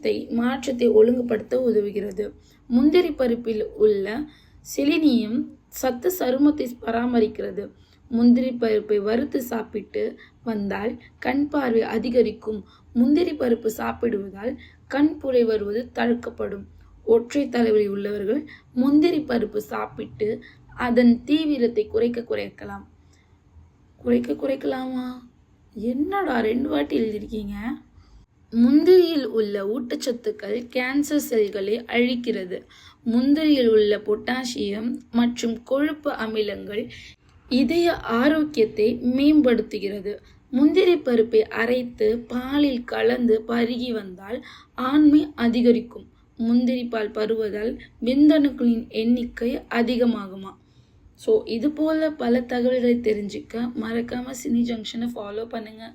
ரத்தத்தை மாற்றத்தை ஒழுங்குபடுத்த உதவுகிறது. முந்திரி பருப்பில் உள்ள செலினியம் சத்து சருமத்தை பராமரிக்கிறது. முந்திரி பருப்பை வறுத்து சாப்பிட்டு வந்தால் கண் பார்வை அதிகரிக்கும். முந்திரி பருப்பு சாப்பிடுவதால் கண் புரை வருவது தடுக்கப்படும். ஒற்றை தலைவலி உள்ளவர்கள் முந்திரி பருப்பு சாப்பிட்டு அதன் தீவிரத்தை குறைக்க குறைக்கலாம். குறைக்க குறைக்கலாமா? என்னடா ரெண்டு வாட்டி எழுதியிருக்கீங்க? முந்திரியில் உள்ள ஊட்டச்சத்துக்கள் கேன்சர் செல்களை அழிக்கிறது. முந்திரியில் உள்ள பொட்டாசியம் மற்றும் கொழுப்பு அமிலங்கள் இதய ஆரோக்கியத்தை மேம்படுத்துகிறது. முந்திரி பருப்பை அரைத்து பாலில் கலந்து பருகி வந்தால் ஆண்மை அதிகரிக்கும். முந்திரி பால் பருவதால் விந்தணுக்களின் எண்ணிக்கை அதிகமாகுமா? ஸோ இது போல் பல தகவல்களை தெரிஞ்சுக்க மறக்காமல் சினி ஜங்ஷனை ஃபாலோ பண்ணுங்கள்